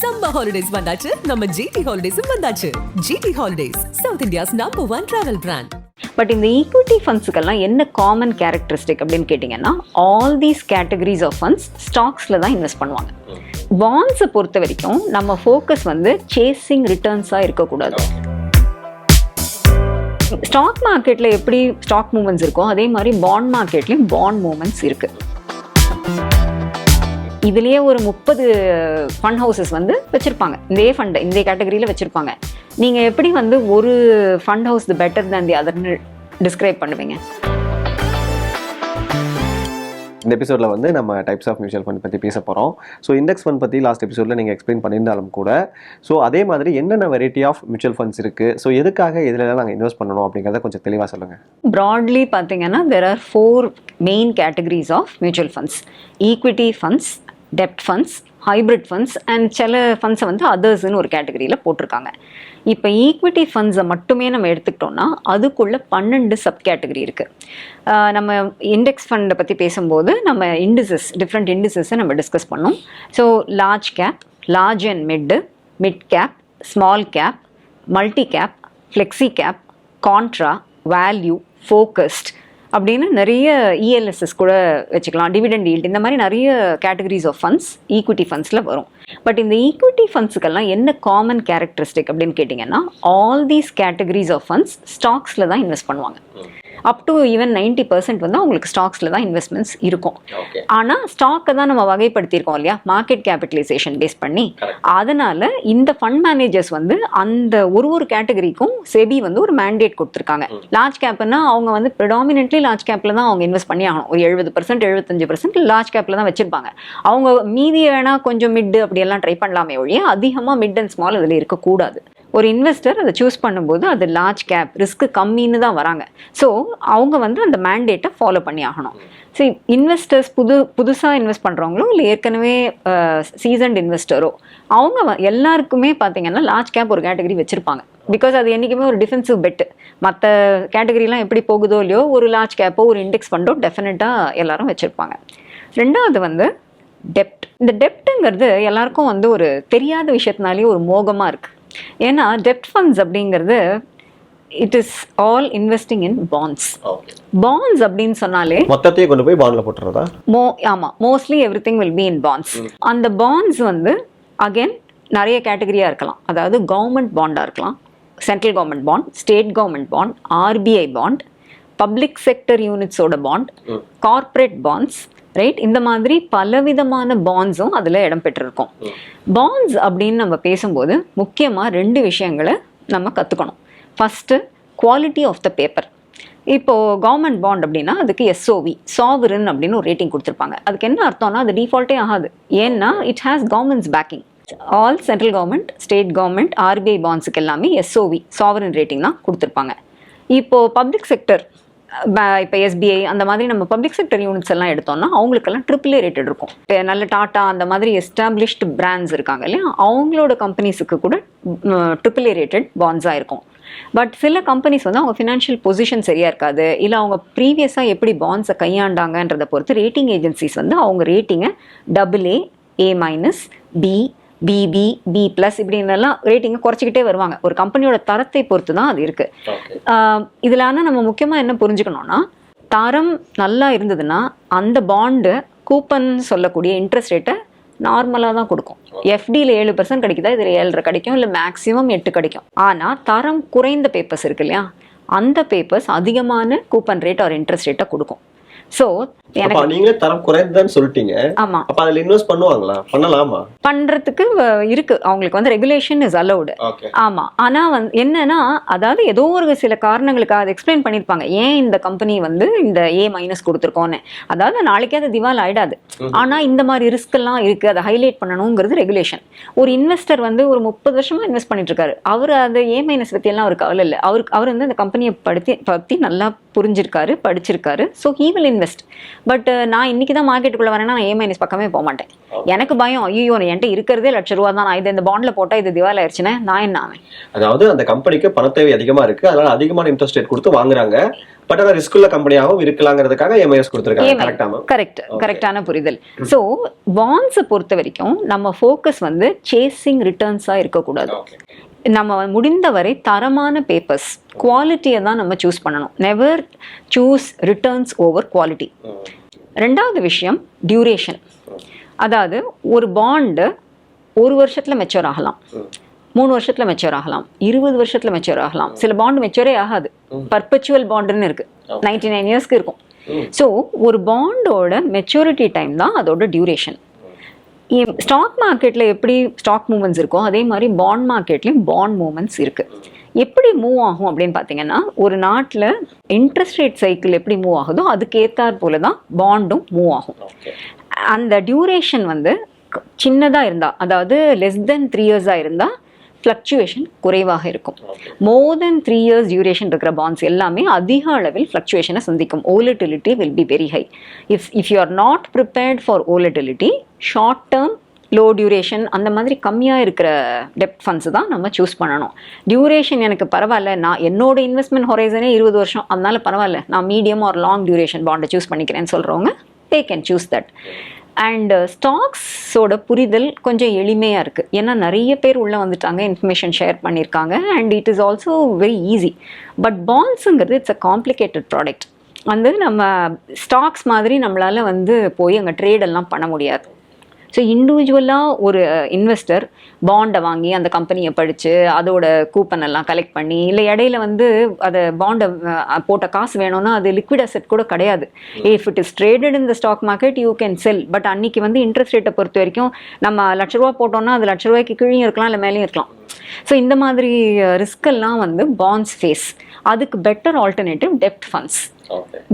Summer holidays வந்தாச்சு. நம்ம GT ஹாலிடேஸும் வந்தாச்சு. GT holidays south India's number one travel brand but இந்த ஈக்விட்டி ஃபண்ட்ஸுக்கெல்லாம் என்ன காமன் கேரக்டரிஸ்டிக் அப்படின்னு கேட்டிங்கன்னா all these categories of funds ஸ்டாக்ஸில் தான் இன்வெஸ்ட் பண்ணுவாங்க. பாண்ட்ஸை பொறுத்த வரைக்கும் நம்ம ஃபோக்கஸ் வந்து சேசிங் ரிட்டர்ன்ஸாக இருக்கக்கூடாது. ஸ்டாக் மார்க்கெட்டில் எப்படி ஸ்டாக் மூமெண்ட்ஸ் இருக்கோ அதே மாதிரி பாண்ட் மார்க்கெட்லேயும் பாண்ட் மூமெண்ட்ஸ் இருக்குது இதுலயே ஒரு முப்பது ஃபண்ட் ஹவுசஸ் வந்து வச்சிருப்பாங்க. இதே ஃபண்ட் இந்த கேட்டகரியில் வச்சிருப்பாங்க. நீங்க எப்படி வந்து ஒரு fund house better than the அதர்னு describe பண்ணுவீங்க? இந்த எபிசோட்ல வந்து நம்ம டைப்ஸ் ஆஃப் மியூச்சுவல் ஃபண்ட் பற்றி பேச போகிறோம் ஸோ இண்டெக்ஸ் ஃபண்ட் பற்றி லாஸ்ட் எபிசோடில் நீங்கள் எக்ஸ்பிளைன் பண்ணியிருந்தாலும் கூட ஸோ அதே மாதிரி என்னென்ன வெரைட்டி ஆஃப் மியூச்சுவல் ஃபண்ட்ஸ் இருக்குது ஸோ எதுக்காக இதிலலாம் நாங்கள் இன்வெஸ்ட் பண்ணணும் அப்படிங்கிறத கொஞ்சம் தெளிவாக சொல்லுங்கள் ப்ராட்லி பார்த்தீங்கன்னா there are four main categories of mutual funds equity funds dept funds hybrid funds and சில ஃபண்ட்ஸை வந்து அதர்ஸ்னு ஒரு கேட்டகரியில் போட்டிருக்காங்க. இப்போ ஈக்விட்டி ஃபண்ட்ஸை மட்டுமே நம்ம எடுத்துக்கிட்டோம்னா அதுக்குள்ளே பன்னெண்டு சப் கேட்டகரி இருக்குது நம்ம இண்டெக்ஸ் ஃபண்டை பற்றி பேசும்போது நம்ம இண்டிசஸ் டிஃப்ரெண்ட் இண்டிசஸை நம்ம டிஸ்கஸ் பண்ணோம். So large cap large and mid mid cap small cap multi cap flexi cap contra value focused அப்படின்னு நிறைய இஎல்எஸ்எஸ் கூட வச்சுக்கலாம். டிவிடெண்ட் yield இந்த மாதிரி நிறைய கேட்டகரிஸ் ஆஃப் ஃபண்ட்ஸ் ஈக்விட்டி ஃபண்ட்ஸில் வரும். பட் இந்த ஈக்விட்டி ஃபண்ட்ஸுக்கெல்லாம் என்ன காமன் கேரக்டரிஸ்டிக் அப்படின்னு கேட்டிங்கன்னா all these categories of funds ஸ்டாக்ஸில் தான் இன்வெஸ்ட் பண்ணுவாங்க. Up to even ninety percent வந்து அவங்களுக்கு ஸ்டாக்ஸில் தான் இன்வெஸ்ட்மெண்ட்ஸ் இருக்கும். ஆனால் ஸ்டாக்கை தான் நம்ம வகைப்படுத்தியிருக்கோம் இல்லையா? மார்க்கெட் கேபிட்டலைசேஷன் பேஸ் பண்ணி. அதனால இந்த ஃபண்ட் மேனேஜர்ஸ் வந்து அந்த ஒரு ஒரு கேட்டகரிக்கும் செபி வந்து ஒரு மேண்டேட் கொடுத்துருக்காங்க. லார்ஜ் கேப்னா அவங்க வந்து ப்ரிடாமினென்ட்லி லார்ஜ் கேப்பில் தான் அவங்க இன்வெஸ்ட் பண்ணி ஆகணும். ஒரு எழுபது பர்சன்ட் எழுபத்தஞ்சு பர்சன்ட் லார்ஜ் கேப்பில் தான் வச்சிருப்பாங்க. அவங்க மீதியை வேணா கொஞ்சம் மிட் அப்படியெல்லாம் ட்ரை பண்ணலாமே ஒழிய அதிகமாக மிட் அண்ட் ஸ்மால் அதில் இருக்கக்கூடாது. ஒரு இன்வெஸ்டர் அதை சூஸ் பண்ணும்போது அது லார்ஜ் கேப் ரிஸ்க்கு கம்மின்னு தான் வராங்க. ஸோ அவங்க வந்து அந்த மேண்டேட்டை ஃபாலோ பண்ணி ஆகணும். ஸோ இன்வெஸ்டர்ஸ் புது புதுசாக இன்வெஸ்ட் பண்ணுறவங்களோ இல்லை ஏற்கனவே சீசன்ட் இன்வெஸ்டரோ அவங்க எல்லாருக்குமே பார்த்தீங்கன்னா லார்ஜ் கேப் ஒரு கேட்டகரி வச்சுருப்பாங்க. பிகாஸ் அது என்றைக்குமே ஒரு டிஃபென்சிவ் பெட்டு மற்ற கேட்டகரிலாம் எப்படி போகுதோ இல்லையோ ஒரு லார்ஜ் கேப்போ ஒரு இண்டெக்ஸ் ஃபண்டோ டெஃபினட்டாக எல்லாரும் வச்சுருப்பாங்க. ரெண்டாவது வந்து டெப்ட் இந்த டெப்ட்டுங்கிறது எல்லாருக்கும் வந்து ஒரு தெரியாத விஷயத்தினாலே ஒரு மோகமாக இருக்குது ஏன்னா டெப்ட் ஃபண்ட்ஸ் அப்படிங்கிறது it is all investing in bonds bonds அப்படின்னு சொன்னாலே மொத்தத்தையே கொண்டு போய் பாண்டில் போட்டுறதா? மோ ஆமாம் mostly everything will be in bonds அந்த பாண்ட்ஸ் வந்து அகைன் நிறைய கேட்டகரியாக இருக்கலாம். அதாவது கவர்மெண்ட் பாண்டாக இருக்கலாம். Central government bond state government bond RBI bond public sector யூனிட்ஸோட bond corporate bonds right இந்த மாதிரி பலவிதமான பாண்ட்ஸும் அதில் இடம்பெற்றிருக்கும் பாண்ட்ஸ் அப்படின்னு நம்ம பேசும்போது முக்கியமாக ரெண்டு விஷயங்களை நம்ம கற்றுக்கணும் first quality of the paper இப்போ கவர்மெண்ட் பாண்ட் அப்படின்னா அதுக்கு எஸ்ஓவி சாவரின் அப்படின்னு ஒரு ரேட்டிங் கொடுத்துருப்பாங்க. அதுக்கு என்ன அர்த்தம்னா அது டிஃபால்ட்டே ஆகாது. ஏன்னா it has government's backing all central government state government RBI பாண்ட்ஸுக்கு எல்லாமே எஸ்ஓவி சாவரின் ரேட்டிங் தான் கொடுத்துருப்பாங்க. இப்போ பப்ளிக் செக்டர் இப்போ எஸ்பிஐ அந்த மாதிரி நம்ம பப்ளிக் செக்டர் யூனிட்ஸ் எல்லாம் எடுத்தோம்னா அவங்களுக்கெல்லாம் ட்ரிபிள் ரேட்டட் இருக்கும். இப்போ நல்ல டாட்டா அந்த மாதிரி எஸ்டாப்ளிஷ்டு பிராண்ட்ஸ் இருக்காங்க இல்லையா? அவங்களோட கம்பெனிஸுக்கு கூட ட்ரிபிள் ரேட்டட் பாண்ட்ஸாக இருக்கும். பட் சில கம்பெனிஸ் வந்து அவங்க ஃபினான்ஷியல் பொசிஷன் சரியாக இருக்காது. இல்லை அவங்க ப்ரீவியஸாக எப்படி பாண்ட்ஸை கையாண்டாங்கன்றதை பொறுத்து ரேட்டிங் ஏஜென்சிஸ் வந்து அவங்க ரேட்டிங்கை double A A minus B BB B plus இப்படின்னெல்லாம் ரேட்டிங்கை குறைச்சிக்கிட்டே வருவாங்க. ஒரு கம்பெனியோட தரத்தை பொறுத்து தான் அது இருக்கு. ஆஹ் இதுல ஆனால் நம்ம முக்கியமாக என்ன புரிஞ்சுக்கணும்னா தரம் நல்லா இருந்ததுன்னா அந்த பாண்டு கூப்பன் சொல்லக்கூடிய இன்ட்ரெஸ்ட் ரேட்டை நார்மலாக தான் கொடுக்கும். எஃப்டியில் ஏழு பர்சன்ட் கிடைக்குதா? இதில் ஏழரை கிடைக்கும் இல்லை மேக்ஸிமம் எட்டு கிடைக்கும். ஆனால் தரம் குறைந்த பேப்பர்ஸ் இருக்கு இல்லையா? அந்த பேப்பர்ஸ் அதிகமான கூப்பன் ரேட் ஆர் இன்ட்ரெஸ்ட் ரேட்டை கொடுக்கும். அப்ப எனக்கு நீங்களே தரம் குறைந்ததுன்னு சொல்லிட்டீங்க. ஆமாம் அப்ப அதுல இன்வெஸ்ட் பண்ணுவாங்களா? பண்ணலாமா? பண்ணுறதுக்கு இருக்கு. அவங்களுக்கு வந்து ரெகுலேஷன் இஸ் அலௌடு ஆமா. ஆனா வந்து என்னன்னா அதாவது ஏதோ ஒரு சில காரணங்களுக்காக அதை எக்ஸ்பிளைன் பண்ணிருப்பாங்க ஏன் இந்த கம்பெனி வந்து இந்த ஏ மைனஸ் கொடுத்துருக்கோன்னு? அதாவது நாளைக்கே அது திவால் ஆயிடாது. ஆனா இந்த மாதிரி ரிஸ்க் எல்லாம் இருக்கு. அதை ஹைலைட் பண்ணணுங்கிறது ரெகுலேஷன் ஒரு இன்வெஸ்டர் வந்து ஒரு முப்பது வருஷமா இன்வெஸ்ட் பண்ணிட்டு இருக்காரு அவர் அது ஏ மைனஸ் பத்தி எல்லாம் அவருக்கு கவலை இல்லை. அவருக்கு அவர் வந்து அந்த கம்பெனியை படுத்தி பத்தி நல்லா புரிஞ்சிருக்காரு படிச்சிருக்காரு. So he will invest but நான் இன்னைக்கு தான் மார்க்கெட்டுக்குள்ள வரேன்னா நான் ஏ மைனஸ் பக்கமே போக மாட்டேன். எனக்கு பயம் ஐயோ என்கிட்ட இருக்கிறதே லட்ச ரூபா தான். நான் இது இந்த பாண்ட்ல போட்டா இது திவால் ஆயிடுச்சுன்னா நான் என்ன ஆவேன்? அதாவது அந்த கம்பெனிக்கு பணத்தேவை அதிகமா இருக்கு. அதனால அதிகமான இன்ட்ரெஸ்ட் ரேட் கொடுத்து வாங்குறாங்க. பட் ஆனா ரிஸ்க் உள்ள கம்பெனியாகவும் இருக்கலாங்கிறதுக்காக எம்ஐஎஸ் கொடுத்துருக்காங்க. கரெக்டா கரெக்டான புரிதல். ஸோ பாண்ட்ஸை பொறுத்த வரைக்கும் நம்ம ஃபோக்கஸ் வந்து சேசிங் ரிட்டர்ன்ஸாக இருக்கக்கூடாது. நம்ம முடிந்தவரை தரமான பேப்பர்ஸ் குவாலிட்டியை தான் நம்ம சூஸ் பண்ணணும். Never choose returns over quality ரெண்டாவது விஷயம் டியூரேஷன் அதாவது ஒரு பாண்டு ஒரு வருஷத்துல மெச்சூர் ஆகலாம். மூணு வருஷத்துல மெச்சூர் ஆகலாம். இருபது வருஷத்துல மெச்சூர் ஆகலாம். சில பாண்ட் மெச்சூரே ஆகாது. பர்பச்சுவல் பாண்டுன்னு இருக்கு. நைன்டி நைன் இயர்ஸ்க்கு இருக்கும். ஸோ ஒரு பாண்டோட மெச்சூரிட்டி டைம் தான் அதோட டியூரேஷன் ஸ்டாக் மார்க்கெட்ல எப்படி ஸ்டாக் மூவ்மெண்ட்ஸ் இருக்கோ அதே மாதிரி பாண்ட் மார்க்கெட்லயும் பாண்ட் மூவ்மெண்ட்ஸ் இருக்கு. எப்படி மூவ் ஆகும் அப்படின்னு பார்த்தீங்கன்னா ஒரு நாட்டில் இன்ட்ரெஸ்ட் ரேட் சைக்கிள் எப்படி மூவ் ஆகுதோ அதுக்கு ஏத்தாற் போல தான் பாண்டும் மூவ் ஆகும் அந்த டியூரேஷன் வந்து சின்னதாக இருந்தால் அதாவது லெஸ் தென் த்ரீ இயர்ஸாக இருந்தால் ஃப்ளக்சுவேஷன் குறைவாக இருக்கும். More than three years duration இருக்கிற பாண்ட்ஸ் எல்லாமே அதிக அளவில் ஃப்ளக்சுவேஷனை சந்திக்கும். Volatility will be very high if if you are not prepared for volatility short term low duration அந்த மாதிரி கம்மியாக இருக்கிற டெப்ட் ஃபண்ட்ஸ் தான் நம்ம சூஸ் பண்ணணும். டியூரேஷன் எனக்கு பரவாயில்ல. நான் என்னோட இன்வெஸ்ட்மெண்ட் ஹொரைசனே இருபது வருஷம். அதனால பரவாயில்ல. நான் மீடியம் ஆர் லாங் டியூரேஷன் பாண்டை சூஸ் பண்ணிக்கிறேன்னு சொல்கிறவங்க they can choose that and ஸ்டாக்ஸோட uh, புரிதல் கொஞ்சம் எளிமையாக இருக்குது ஏன்னா நிறைய பேர் உள்ளே வந்துட்டாங்க இன்ஃபர்மேஷன் ஷேர் பண்ணியிருக்காங்க and it is also very easy but பாண்ட்ஸுங்கிறது it's a complicated product வந்து நம்ம ஸ்டாக்ஸ் மாதிரி நம்மளால் வந்து போய் அங்கே ட்ரேடெல்லாம் பண்ண முடியாது. ஸோ இண்டிவிஜுவலாக ஒரு இன்வெஸ்டர் பாண்டை வாங்கி அந்த கம்பெனியை படித்து அதோட கூப்பன் எல்லாம் கலெக்ட் பண்ணி இல்லை இடையில வந்து அதை பாண்டை போட்ட காசு வேணும்னா அது லிக்விட் அசெட் கூட கிடையாது. If it is traded in the stock market you can sell but அன்னைக்கு வந்து இன்ட்ரெஸ்ட் ரேட்டை பொறுத்த வரைக்கும் நம்ம லட்ச ரூபா போட்டோம்னா அது லட்ச ரூபாய்க்கு கீழே இருக்கலாம் இல்லை மேலேயும் இருக்கலாம். ஸோ இந்த மாதிரி ரிஸ்க் எல்லாம் வந்து பாண்ட்ஸ் ஃபேஸ் அதுக்கு பெட்டர் ஆல்டர்னேட்டிவ் டெப்ட் ஃபண்ட்ஸ்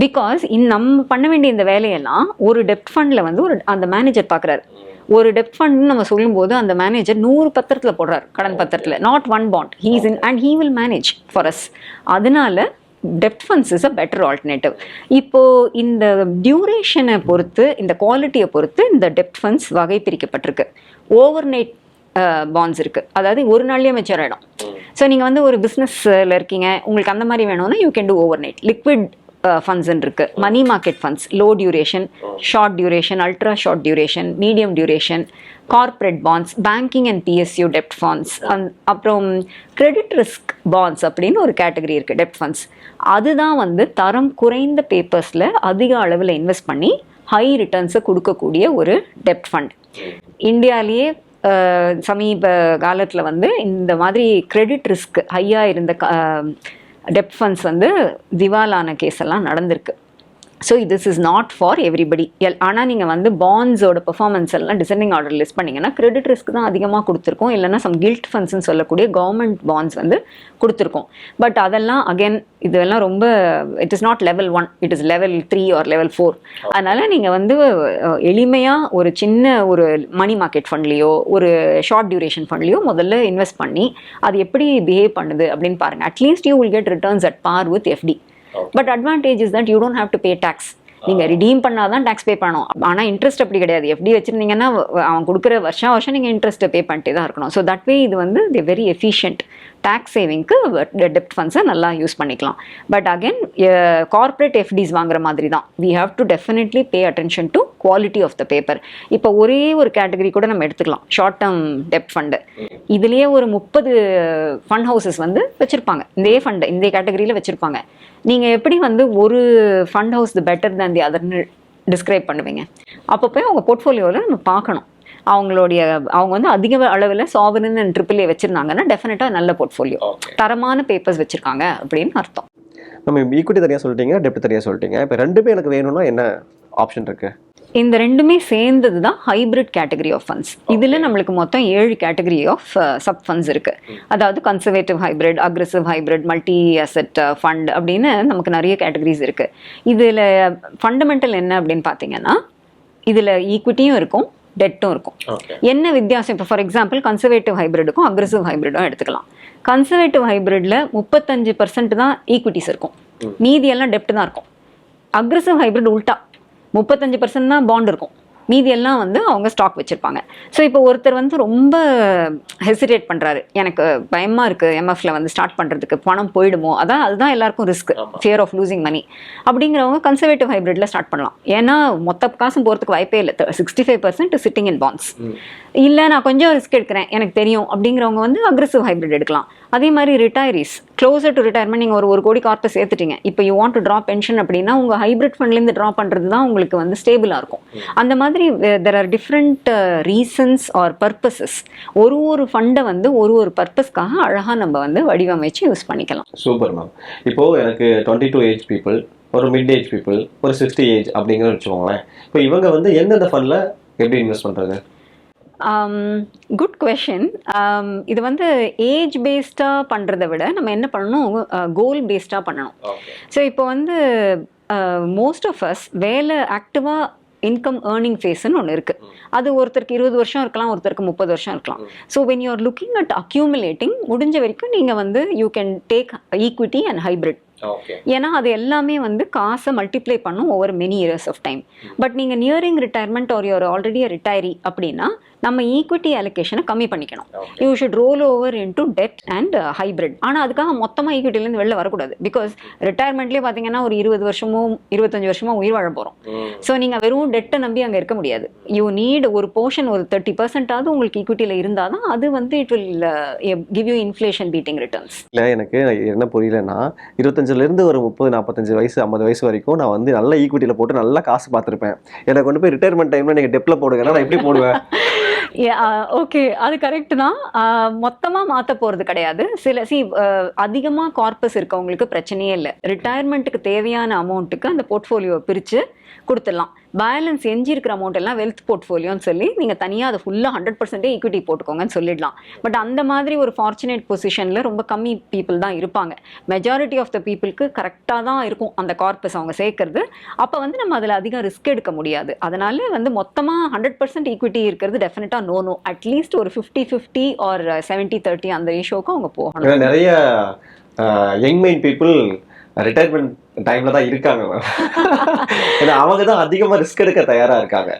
பிகாஸ் இன் நம்ம பண்ண வேண்டிய இந்த வேலையெல்லாம் ஒரு டெப்ட் ஃபண்டில் வந்து ஒரு அந்த மேனேஜர் பார்க்குறாரு ஒரு டெப்ட் ஃபண்ட்னு நம்ம சொல்லும்போது அந்த மேனேஜர் நூறு பத்திரத்தில் போடுறாரு கடன் பத்திரத்தில். Not one bond he's in and he will manage for us அதனால டெப்ட் funds is a better alternative இப்போ இந்த டியூரேஷனை பொறுத்து இந்த குவாலிட்டியை பொறுத்து இந்த டெப்ட் ஃபண்ட்ஸ் வகை பிரிக்கப்பட்டிருக்கு. ஓவர் நைட் பாண்ட்ஸ் இருக்கு. அதாவது ஒரு நாள்லயே மெச்சூர் ஆயிடும். ஸோ நீங்க வந்து ஒரு பிஸ்னஸ்ல இருக்கீங்க. உங்களுக்கு அந்த மாதிரி வேணும்னா you can do overnight liquid funds இருக்கு. Money market funds low duration short duration ultra short duration medium duration corporate bonds banking and PSU dept funds அப்புறம் கிரெடிட் ரிஸ்க் பாண்ட்ஸ் அப்படின்னு ஒரு கேட்டகரி இருக்கு டெப்ட் ஃபண்ட்ஸ் அதுதான் வந்து தரம் குறைந்த பேப்பர்ஸில் அதிக அளவில் இன்வெஸ்ட் பண்ணி ஹை ரிட்டர்ன்ஸை கொடுக்கக்கூடிய ஒரு டெப்ட் ஃபண்ட் இந்தியாவிலேயே சமீப காலத்தில் வந்து இந்த மாதிரி கிரெடிட் ரிஸ்க் ஹையாக இருந்த டெப்ட் ஃபண்ட்ஸ் வந்து திவாலான கேஸ் எல்லாம் நடந்திருக்கு. So this is not for everybody L ஆனால் நீங்கள் வந்து பாண்ட்ஸோட பெர்ஃபார்மன்ஸ் எல்லாம் டிசெண்டிங் ஆர்டர் லிஸ்ட் பண்ணீங்கன்னா கிரெடிட் ரிஸ்க் தான் அதிகமாக கொடுத்துருக்கோம். இல்லைன்னா சம் கில்ட் ஃபண்ட்ஸ்னு சொல்லக்கூடிய கவர்மெண்ட் பாண்ட்ஸ் வந்து கொடுத்துருக்கோம். பட் அதெல்லாம் அகைன் இதெல்லாம் ரொம்ப it is not level one it is level three or level four அதனால நீங்கள் வந்து எளிமையாக ஒரு சின்ன ஒரு மணி மார்க்கெட் ஃபண்ட்லேயோ ஒரு ஷார்ட் டியூரேஷன் ஃபண்ட்லேயோ முதல்ல இன்வெஸ்ட் பண்ணி அது எப்படி பிஹேவ் பண்ணுது அப்படின்னு பாருங்கள் at least you will get returns at par with FD but advantage is that you don't have to pay tax நீங்க ரிடீம் பண்ணாதான் டாக்ஸ் பே பண்ணணும். ஆனா இன்ட்ரெஸ்ட் அப்படி கிடையாது. எப்படி வச்சிருந்தீங்கன்னா அவன் கொடுக்குற வருஷம் வருஷம் நீங்க இன்ட்ரெஸ்ட் பே பண்ணிட்டே தான் இருக்கணும். ஸோ தட் வே இது வந்து தி வெரி எஃபிஷியன்ட் டேக்ஸ் சேவிங்க்கு டெப்ட் ஃபண்ட்ஸை நல்லா யூஸ் பண்ணிக்கலாம். பட் அகைன் கார்ப்பரேட் எஃப்டிஸ் வாங்குற மாதிரி தான் we have to definitely pay attention to quality of the paper இப்போ ஒரே ஒரு கேட்டகரி கூட நம்ம எடுத்துக்கலாம். ஷார்ட் டேர்ம் டெப்ட் ஃபண்டு இதுலேயே ஒரு முப்பது ஃபண்ட் ஹவுசஸ் வந்து வச்சுருப்பாங்க. இதே ஃபண்டு இந்த கேட்டகரியில் வச்சுருப்பாங்க. நீங்கள் எப்படி வந்து ஒரு fund house better than the அதர்னு describe பண்ணுவீங்க? அப்போ போய் அவங்க போர்ட்ஃபோலியோவில் நம்ம பார்க்கணும். அவங்களுடைய அவங்க வந்து அதிக அளவில் சாவரன் அண்ட் ட்ரிபிள் ஏ வச்சிருந்தாங்கன்னா டெஃபினட்டாக நல்ல போர்ட்ஃபோலியோ தரமான பேப்பர்ஸ் வச்சிருக்காங்க அப்படின்னு அர்த்தம். நம்ம ஈக்விட்டி தனியாக சொல்லிட்டீங்க டெப்ட் தனியாக சொல்லிட்டீங்க. இப்போ ரெண்டுமே எனக்கு வேணும்னா என்ன ஆப்ஷன் இருக்கு? இந்த ரெண்டுமே சேர்ந்தது தான் ஹைபிரிட் கேட்டகரி ஆஃப் ஃபண்ட்ஸ் இதில் நம்மளுக்கு மொத்தம் ஏழு கேட்டகரி ஆஃப் சப் ஃபண்ட்ஸ் இருக்கு. அதாவது conservative hybrid aggressive hybrid multi asset fund அப்படின்னு நமக்கு நிறைய கேட்டகரிஸ் இருக்கு. இதில் ஃபண்டமெண்டல் என்ன அப்படின்னு பார்த்தீங்கன்னா இதில் ஈக்விட்டியும் இருக்கும் டெட்டும் இருக்கும். என்ன வித்தியாசம்? இப்போ ஃபார் எக்ஸாம்பிள் கன்சர்வேட்டிவ் ஹைபிரிடுக்கும் அக்ரெசிவ் ஹைபிரிடும் எடுத்துக்கலாம். கன்சர்வேட்டிவ் ஹைபிரிட்ல முப்பத்தஞ்சு பர்சன்ட் தான் ஈக்விட்டிஸ் இருக்கும். மீதி எல்லாம் டெப்ட் தான் இருக்கும். அக்ரெசிவ் ஹைப்ரிட் உல்ட்டா முப்பத்தஞ்சு பர்சன்ட் தான் பாண்ட் இருக்கும். மீதி எல்லாம் வந்து அவங்க ஸ்டாக் வச்சிருப்பாங்க. ஸோ இப்போ ஒருத்தர் வந்து ரொம்ப ஹெசிடேட் பண்றாரு. எனக்கு பயமா இருக்கு எம்எஃப்ல வந்து ஸ்டார்ட் பண்றதுக்கு பணம் போயிடுமோ? அதான் அதுதான் எல்லாருக்கும் risk fear of losing money அப்படிங்கிறவங்க கன்சர்வேட்டிவ் ஹைப்ரிட்ல ஸ்டார்ட் பண்ணலாம். ஏன்னா மொத்த காசும் போறதுக்கு வாய்ப்பே இல்லை. Sixty five percent sitting in bonds இல்லை நான் கொஞ்சம் ரிஸ்க் எடுக்கிறேன். எனக்கு தெரியும். அப்படிங்கிறவங்க வந்து அக்ரெசிவ் ஹைப்ரிட் எடுக்கலாம். அதே மாதிரி ரிட்டையரிஸ் க்ளோசர் டு ரிட்டையர்மெண்ட் நீங்கள் ஒரு ஒரு கோடி கார்ப்பஸ் சேர்த்துட்டீங்க. இப்போ you want to draw pension அப்படின்னா உங்கள் ஹைப்ரிட் ஃபண்ட்லேருந்து ட்ரா பண்ணுறது தான் உங்களுக்கு வந்து ஸ்டேபிளாக இருக்கும். அந்த மாதிரி there are different reasons or purposes ஒரு ஒரு ஃபண்டை வந்து ஒரு ஒரு பர்பஸ்க்காக அழகாக நம்ம வந்து வடிவமைச்சு யூஸ் பண்ணிக்கலாம். சூப்பர் மேம் இப்போ எனக்கு டுவெண்ட்டி டூ ஏஜ் பீப்புள் ஒரு மிட் ஏஜ் பீப்புள் ஒரு சிக்ஸ்டி ஏஜ் அப்படிங்கிற வச்சுக்கோங்களேன். இப்போ இவங்க வந்து எந்தெந்த ஃபண்டில் எப்படி இன்வெஸ்ட் பண்ணுறது குட் கொஷின் இது வந்து ஏஜ் பேஸ்டாக பண்ணுறதை விட நம்ம என்ன பண்ணணும்? கோல் பேஸ்டாக பண்ணணும். ஸோ இப்போ வந்து மோஸ்ட் ஆஃப் அஸ் வேலை ஆக்டிவாக இன்கம் ஏர்னிங் ஃபேஸ்ன்னு ஒன்று இருக்குது அது ஒருத்தருக்கு இருபது வருஷம் இருக்கலாம் ஒருத்தருக்கு முப்பது வருஷம் இருக்கலாம். So when you are looking at accumulating முடிஞ்ச வரைக்கும் நீங்கள் வந்து you can take equity and hybrid ஏன்னா அது எல்லாமே வந்து காசை மல்டிப்ளை பண்ணும் over many years of time but நீங்கள் nearing retirement or your already retiree அப்படின்னா நம்ம ஈக்விட்டி அலோகேஷனை கம்மி பண்ணிக்கணும். You should roll over into debt and hybrid ஆனால் அதுக்காக மொத்தமாக ஈக்விட்டிலேருந்து வெளில வரக்கூடாது. பிகாஸ் ரிட்டையர்மெண்ட்லேயே பார்த்தீங்கன்னா ஒரு இருபது வருஷமோ இருபத்தஞ்சு வருஷமோ உயிர் வாழ போகிறோம் ஸோ நீங்கள் வெறும் டெட்டை நம்பி அங்கே இருக்க முடியாது. யூ நீட் ஒரு போர்ஷன் ஒரு தேர்ட்டி பர்சன்டாவது உங்களுக்கு ஈக்விட்டியில் இருந்தால் தான் அது வந்து it will give you inflation beating returns இல்லை எனக்கு என்ன புரியலன்னா இருபத்தஞ்சிலேருந்து ஒரு முப்பது நாற்பத்தஞ்சு வயசு ஐம்பது வயசு வரைக்கும் நான் வந்து நல்ல ஈக்விட்டியில் போட்டு நல்லா காசு பார்த்துருப்பேன் எனக்கு கொண்டு போய் ரிட்டையர்மெண்ட் டைமில் நீங்கள் டெப்பில் போடுங்கன்னா நான் எப்படி போடுவேன்? ஓகே uh, அது கரெக்ட் தான். Uh, மொத்தமாக மாற்ற போகிறது கிடையாது. சில சி அதிகமாக கார்பஸ் இருக்கவங்களுக்கு பிரச்சனையே இல்லை. ரிட்டையர்மெண்ட்டுக்கு தேவையான அமௌண்ட்டுக்கு அந்த போர்ட்ஃபோலியோவை பிரித்து கொடுத்துடலாம். பேலன்ஸ் எஞ்சி இருக்கிற அமௌண்ட் எல்லாம் வெல்த் போர்ட்ஃபோலியோன்னு சொல்லி நீங்கள் தனியாக அதை ஃபுல்லாக ஹண்ட்ரட் பர்சன்டே ஈக்விட்டி போட்டுக்கோங்கன்னு சொல்லிடலாம். பட் அந்த மாதிரி ஒரு ஃபார்ச்சுனேட் பொசிஷனில் ரொம்ப கம்மி பீப்புள் தான் இருப்பாங்க. மெஜாரிட்டி ஆஃப் த பீப்புளுக்கு கரெக்டாக தான் இருக்கும் அந்த கார்பஸ் அவங்க சேர்க்கறது. அப்போ வந்து நம்ம அதில் அதிகம் ரிஸ்க் எடுக்க முடியாது. அதனால வந்து மொத்தமாக ஹண்ட்ரட் பர்சன்ட் ஈக்விட்டி இருக்கிறது டெஃபினட்டாக நோ நோ அட்லீஸ்ட் ஒரு fifty fifty or seventy thirty அந்த ரேஷியோக்கு அவங்க போகணும். நிறைய யங் மைண்ட் பீப்புள் ரிட்டையர்மெண்ட் டைம்ல தான் இருக்காங்க. மேம் ஏன்னா அவங்க தான் அதிகமாக ரிஸ்க் எடுக்க தயாரா இருக்காங்க.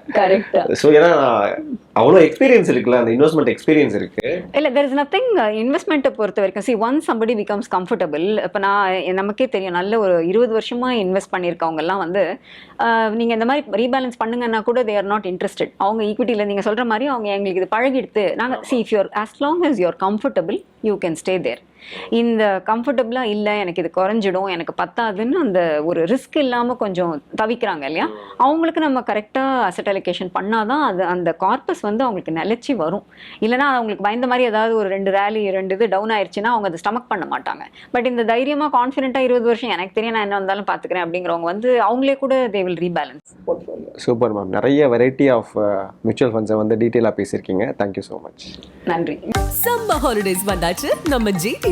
ஸோ ஏன்னா அவ்வளோ எக்ஸ்பீரியன்ஸ் இருக்குல்ல அந்த இன்வெஸ்ட்மெண்ட் எக்ஸ்பீரியன்ஸ் இருக்கு. இல்லை தெர் இஸ் நத்திங் இன்வெஸ்ட்மெண்ட்டை பொறுத்த வரைக்கும் see one somebody becomes comfortable இப்போ நான் நமக்கே தெரியும் நல்ல ஒரு இருபது வருஷமா இன்வெஸ்ட் பண்ணியிருக்கவங்கலாம் வந்து ஆஹ், நீங்க இந்த மாதிரி ரீபேலன்ஸ் பண்ணுங்கன்னா கூட தே ஆர் நாட் இன்ட்ரெஸ்டட் அவங்க ஈக்விட்டியில் நீங்க சொல்ற மாதிரி அவங்க எங்களுக்கு இது பழகிடுத்து நாங்கள் see if you're as long as you are comfortable you can stay there இந்த கம்ஃபர்டபுளாக இல்லை எனக்கு இது குறைஞ்சிடும் எனக்கு பத்தாதுன்னு அந்த ஒரு ரிஸ்க் இல்லாமல் கொஞ்சம் தவிக்கிறாங்க இல்லையா? அவங்களுக்கு நம்ம கரெக்டாக அசட் அலோகேஷன் பண்ணாதான் அது அந்த கார்பஸ் வந்து அவங்களுக்கு நிலைச்சி வரும். இல்லைன்னா அவங்களுக்கு பயந்த மாதிரி ஏதாவது ஒரு ரெண்டு ரேலி ரெண்டு இது டவுன் ஆயிடுச்சுன்னா அவங்க அதை ஸ்டமக் பண்ண மாட்டாங்க. பட் இந்த தைரியமாக கான்ஃபிடென்ட்டாக இருபது வருஷம் எனக்கு தெரியும் நான் என்ன வந்தாலும் பார்த்துக்கிறேன் அப்படிங்கிறவங்க வந்து அவங்களே கூட they will rebalance super ma'am நிறைய வெரைட்டி ஆஃப் மியூச்சுவல் ஃபண்ட்ஸை வந்து டீட்டெயிலாக பேசியிருக்கீங்க. தேங்க்யூ ஸோ மச் நன்றி. சம்மர் ஹாலிடேஸ் வந்தாச்சு. நம்ம ஜிடி